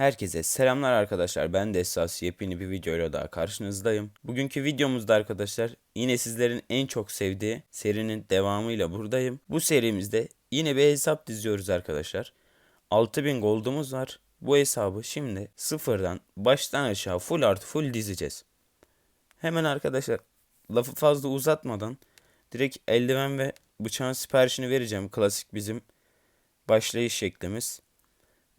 Herkese selamlar arkadaşlar. Ben de Esas yepyeni bir videoyla daha karşınızdayım. Bugünkü videomuzda arkadaşlar yine sizlerin en çok sevdiği serinin devamıyla buradayım. Bu serimizde yine bir hesap diziyoruz arkadaşlar. 6000 gold'umuz var. Bu hesabı şimdi sıfırdan baştan aşağı full artı full dizeceğiz. Hemen arkadaşlar lafı fazla uzatmadan direkt eldiven ve bıçağın siparişini vereceğim. Klasik bizim başlayış şeklimiz.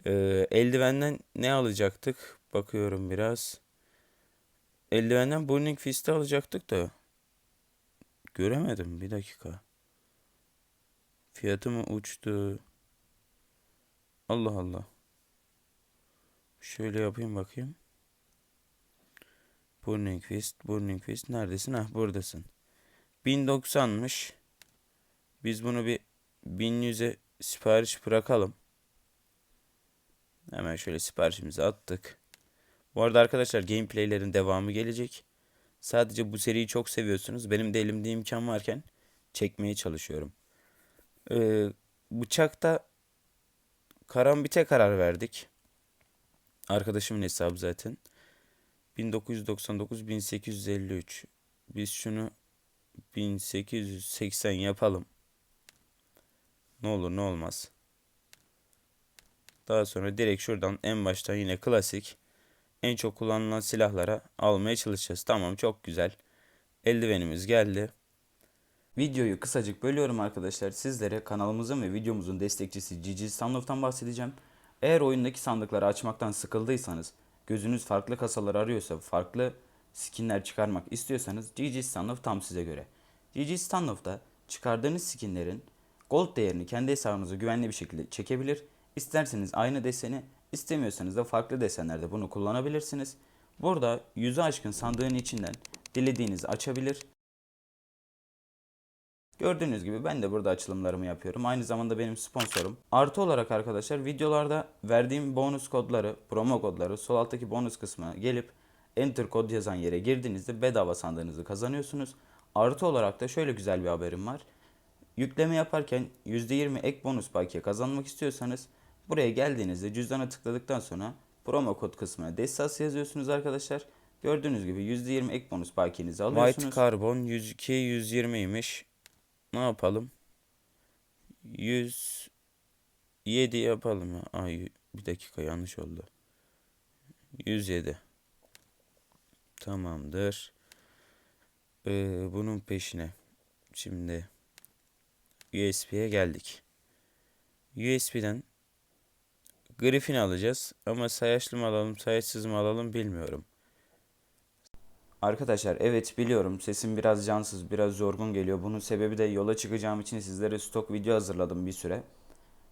Ee, eldivenden ne alacaktık? Bakıyorum biraz. Eldivenden Burning Fist'i alacaktık da. Göremedim bir dakika. Fiyatı mı uçtu? Allah Allah. Şöyle yapayım bakayım. Burning Fist, Burning Fist neredesin? Ah buradasın. 1090'mış. Biz bunu bir 1100'e sipariş bırakalım. Hemen şöyle siparişimizi attık. Bu arada arkadaşlar gameplaylerin devamı gelecek. Sadece bu seriyi çok seviyorsunuz. Benim de elimde imkan varken çekmeye çalışıyorum. Ee, bıçakta karambite karar verdik. Arkadaşımın hesabı zaten. 1999 1853. Biz şunu 1880 yapalım. Ne olur ne olmaz. Daha sonra direkt şuradan en baştan yine klasik en çok kullanılan silahlara almaya çalışacağız. Tamam çok güzel. Eldivenimiz geldi. Videoyu kısacık bölüyorum arkadaşlar. Sizlere kanalımızın ve videomuzun destekçisi GG Sunloft'tan bahsedeceğim. Eğer oyundaki sandıkları açmaktan sıkıldıysanız, gözünüz farklı kasalar arıyorsa, farklı skinler çıkarmak istiyorsanız GG Standoff tam size göre. GG Standoff'ta çıkardığınız skinlerin gold değerini kendi hesabınıza güvenli bir şekilde çekebilir İsterseniz aynı deseni, istemiyorsanız da farklı desenlerde bunu kullanabilirsiniz. Burada yüzü aşkın sandığın içinden dilediğinizi açabilir. Gördüğünüz gibi ben de burada açılımlarımı yapıyorum. Aynı zamanda benim sponsorum. Artı olarak arkadaşlar videolarda verdiğim bonus kodları, promo kodları sol alttaki bonus kısmına gelip enter kod yazan yere girdiğinizde bedava sandığınızı kazanıyorsunuz. Artı olarak da şöyle güzel bir haberim var. Yükleme yaparken %20 ek bonus bakiye kazanmak istiyorsanız Buraya geldiğinizde cüzdana tıkladıktan sonra promo kod kısmına Dessas yazıyorsunuz arkadaşlar. Gördüğünüz gibi %20 ek bonus bakiyenizi alıyorsunuz. White Carbon 102 120'ymiş. Ne yapalım? 107 yapalım ya. Ay bir dakika yanlış oldu. 107. Tamamdır. Ee, bunun peşine. Şimdi USB'ye geldik. USB'den Griffin alacağız. Ama sayaçlı mı alalım, sayaçsız mı alalım bilmiyorum. Arkadaşlar evet biliyorum sesim biraz cansız, biraz yorgun geliyor. Bunun sebebi de yola çıkacağım için sizlere stok video hazırladım bir süre.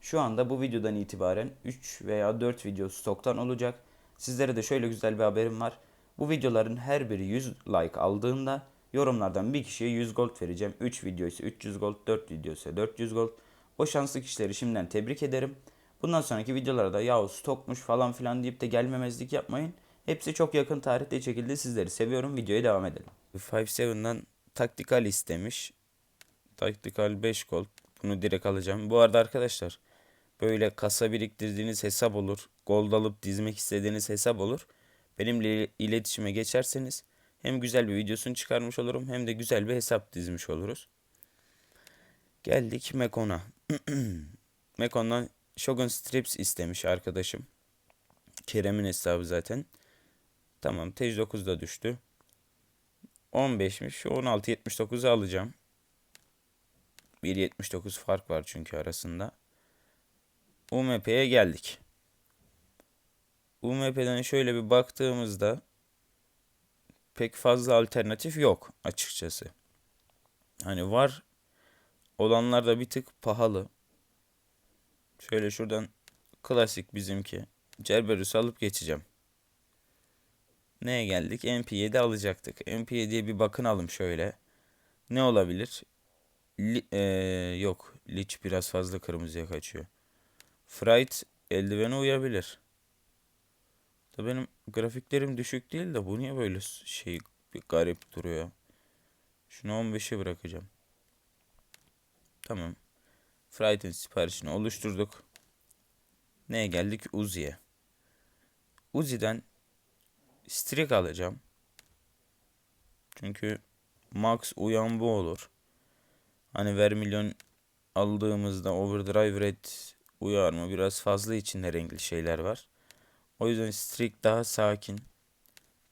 Şu anda bu videodan itibaren 3 veya 4 video stoktan olacak. Sizlere de şöyle güzel bir haberim var. Bu videoların her biri 100 like aldığında yorumlardan bir kişiye 100 gold vereceğim. 3 video ise 300 gold, 4 video ise 400 gold. O şanslı kişileri şimdiden tebrik ederim. Bundan sonraki videolarda yahu stokmuş falan filan deyip de gelmemezlik yapmayın. Hepsi çok yakın tarihte çekildi. Sizleri seviyorum. Videoya devam edelim. 5-7'den taktikal istemiş. Taktikal 5 gol. Bunu direkt alacağım. Bu arada arkadaşlar böyle kasa biriktirdiğiniz hesap olur. Gold alıp dizmek istediğiniz hesap olur. Benimle iletişime geçerseniz hem güzel bir videosunu çıkarmış olurum hem de güzel bir hesap dizmiş oluruz. Geldik Mekon'a. Mekon'dan Shogun Strips istemiş arkadaşım. Kerem'in hesabı zaten. Tamam Tej 9'da düştü. 15'miş. 16.79'u alacağım. 1.79 fark var çünkü arasında. UMP'ye geldik. UMP'den şöyle bir baktığımızda pek fazla alternatif yok açıkçası. Hani var olanlar da bir tık pahalı. Şöyle şuradan klasik bizimki. Cerberus alıp geçeceğim. Neye geldik? MP7 alacaktık. MP7'ye bir bakın alım şöyle. Ne olabilir? Li, ee, yok. Lich biraz fazla kırmızıya kaçıyor. Fright eldivene uyabilir. Da benim grafiklerim düşük değil de bu niye böyle şey bir garip duruyor. Şunu 15'e bırakacağım. Tamam. Fright'in siparişini oluşturduk. Neye geldik? Uzi'ye. Uzi'den Strik alacağım. Çünkü max uyan bu olur. Hani Vermilion aldığımızda Overdrive Red uyar mı? Biraz fazla içinde renkli şeyler var. O yüzden Strik daha sakin.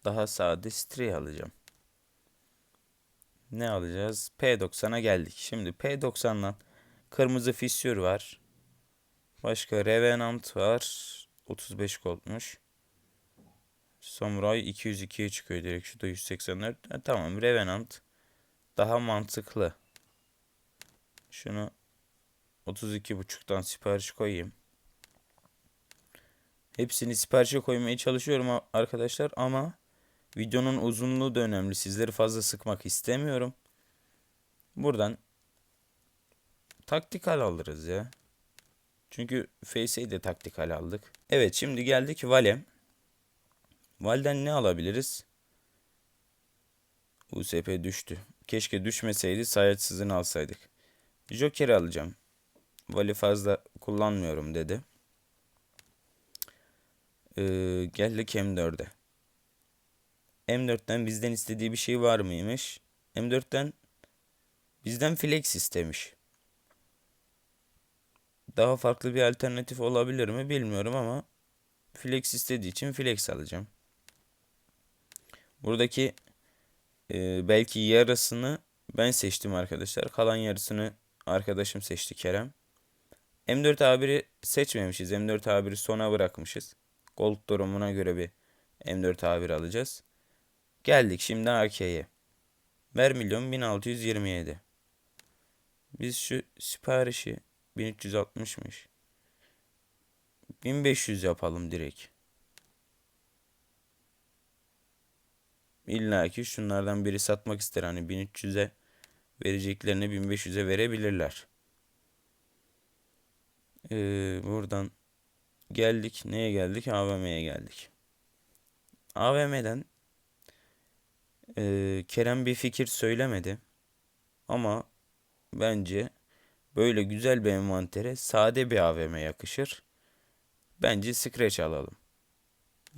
Daha sade Strik alacağım. Ne alacağız? P90'a geldik. Şimdi P90'dan kırmızı fissür var. Başka Revenant var. 35 goldmuş. Samurai 202'ye çıkıyor direkt. Şu da 184. E, tamam Revenant daha mantıklı. Şunu 32.5'tan sipariş koyayım. Hepsini siparişe koymaya çalışıyorum arkadaşlar ama videonun uzunluğu da önemli. Sizleri fazla sıkmak istemiyorum. Buradan taktikal alırız ya. Çünkü Face'i de taktikal aldık. Evet şimdi geldik Vale. Val'den ne alabiliriz? USP düştü. Keşke düşmeseydi sayaçsızını alsaydık. Joker alacağım. Vali fazla kullanmıyorum dedi. Ee, geldik M4'e. M4'ten bizden istediği bir şey var mıymış? M4'ten bizden flex istemiş. Daha farklı bir alternatif olabilir mi bilmiyorum ama flex istediği için flex alacağım. Buradaki e, belki yarısını ben seçtim arkadaşlar. Kalan yarısını arkadaşım seçti Kerem. M4 A1'i seçmemişiz. M4 A1'i sona bırakmışız. Gold durumuna göre bir M4 A1 alacağız. Geldik şimdi AK'ye. Ver milyon 1627. Biz şu siparişi 1360'mış. 1500 yapalım direkt. İlla ki şunlardan biri satmak ister. Hani 1300'e vereceklerini 1500'e verebilirler. Ee, buradan geldik. Neye geldik? AVM'ye geldik. AVM'den e, Kerem bir fikir söylemedi. Ama bence böyle güzel bir envantere sade bir AVM yakışır. Bence Scratch alalım.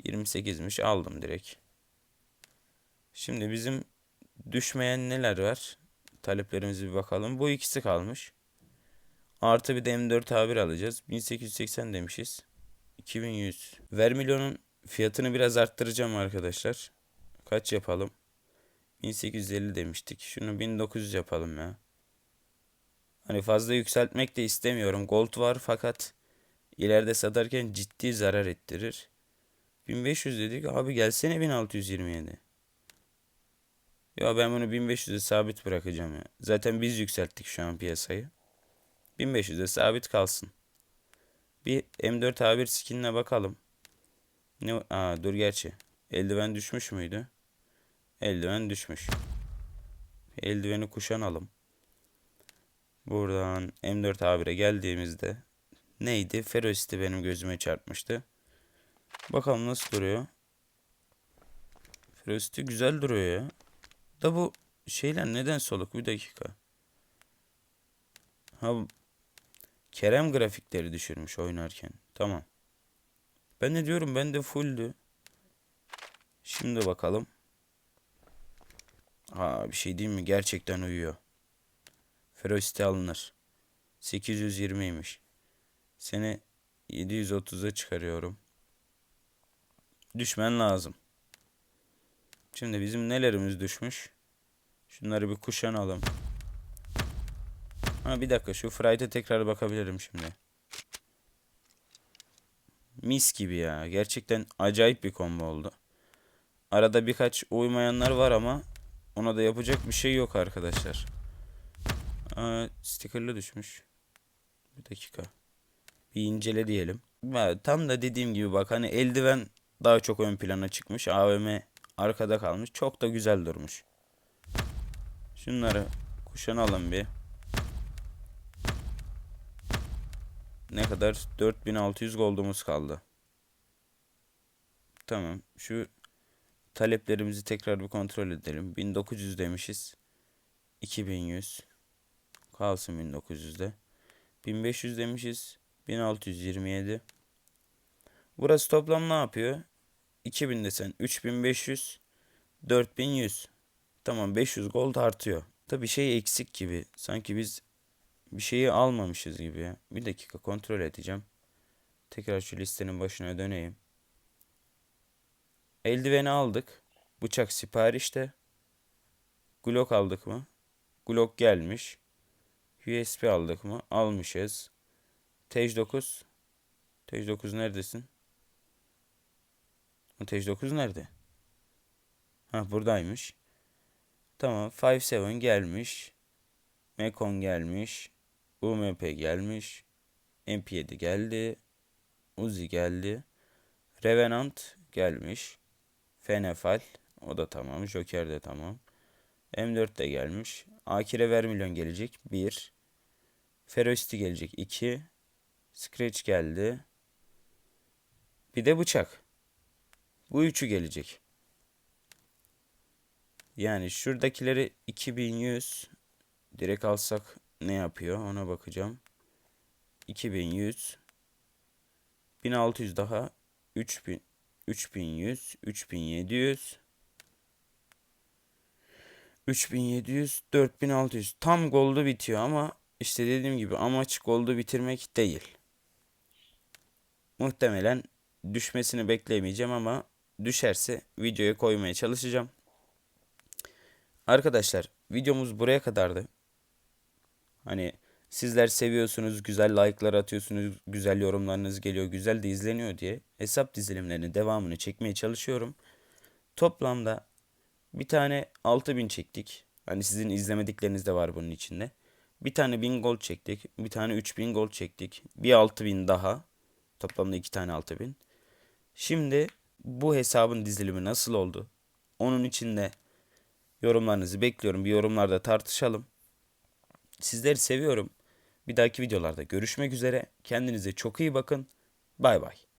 28'miş aldım direkt. Şimdi bizim düşmeyen neler var? Taleplerimize bir bakalım. Bu ikisi kalmış. Artı bir de M4 A1 alacağız. 1880 demişiz. 2100. Vermilion'un fiyatını biraz arttıracağım arkadaşlar. Kaç yapalım? 1850 demiştik. Şunu 1900 yapalım ya. Hani fazla yükseltmek de istemiyorum. Gold var fakat ileride satarken ciddi zarar ettirir. 1500 dedik. Abi gelsene 1627. Ya ben bunu 1500'e sabit bırakacağım ya. Zaten biz yükselttik şu an piyasayı. 1500'e sabit kalsın. Bir M4 A1 skinine bakalım. Ne? Aa dur gerçi. Eldiven düşmüş müydü? Eldiven düşmüş. Eldiveni kuşanalım. Buradan M4 A1'e geldiğimizde neydi? Ferocity benim gözüme çarpmıştı. Bakalım nasıl duruyor. Ferocity güzel duruyor ya. Da bu şeyler neden soluk? Bir dakika. Ha Kerem grafikleri düşürmüş oynarken. Tamam. Ben ne diyorum ben de fulldü. Şimdi bakalım. Ha bir şey değil mi? Gerçekten uyuyor. Ferocity alınır. 820'ymiş. Seni 730'a çıkarıyorum. Düşmen lazım. Şimdi bizim nelerimiz düşmüş? Şunları bir kuşanalım. Ha bir dakika şu Fright'e tekrar bakabilirim şimdi. Mis gibi ya. Gerçekten acayip bir combo oldu. Arada birkaç uymayanlar var ama ona da yapacak bir şey yok arkadaşlar. Aa, stickerlı düşmüş. Bir dakika. Bir incele diyelim. Ya, tam da dediğim gibi bak hani eldiven daha çok ön plana çıkmış. AVM arkada kalmış. Çok da güzel durmuş. Şunları kuşanalım bir. Ne kadar? 4600 goldumuz kaldı. Tamam. Şu taleplerimizi tekrar bir kontrol edelim. 1900 demişiz. 2100. Kalsın 1900'de. 1500 demişiz. 1627. Burası toplam ne yapıyor? 2000 desen 3500 4100. Tamam 500 gold artıyor. Da bir şey eksik gibi. Sanki biz bir şeyi almamışız gibi ya. Bir dakika kontrol edeceğim. Tekrar şu listenin başına döneyim. Eldiveni aldık. Bıçak siparişte. Glock aldık mı? Glock gelmiş. USB aldık mı? Almışız. Tej 9. Tej 9 neredesin? Tej 9 nerede? Ha buradaymış. Tamam. 5.7 gelmiş. Mekon gelmiş. UMP gelmiş. MP7 geldi. Uzi geldi. Revenant gelmiş. Fenefal. O da tamam. Joker de tamam. M4 de gelmiş. Akire Vermilyon gelecek. 1. Ferocity gelecek. 2. Scratch geldi. Bir de bıçak. Bu üçü gelecek. Yani şuradakileri 2100 direkt alsak ne yapıyor ona bakacağım. 2100 1600 daha 3000 3100 3700 3700 4600 tam goldu bitiyor ama işte dediğim gibi amaç goldu bitirmek değil. Muhtemelen düşmesini bekleyemeyeceğim ama düşerse videoya koymaya çalışacağım. Arkadaşlar videomuz buraya kadardı. Hani sizler seviyorsunuz, güzel like'lar atıyorsunuz, güzel yorumlarınız geliyor, güzel de izleniyor diye hesap dizilimlerinin devamını çekmeye çalışıyorum. Toplamda bir tane 6000 çektik. Hani sizin izlemedikleriniz de var bunun içinde. Bir tane 1000 gol çektik. Bir tane 3000 gol çektik. Bir 6000 daha. Toplamda iki tane 6000. Şimdi bu hesabın dizilimi nasıl oldu? Onun içinde yorumlarınızı bekliyorum. Bir yorumlarda tartışalım. Sizleri seviyorum. Bir dahaki videolarda görüşmek üzere. Kendinize çok iyi bakın. Bay bay.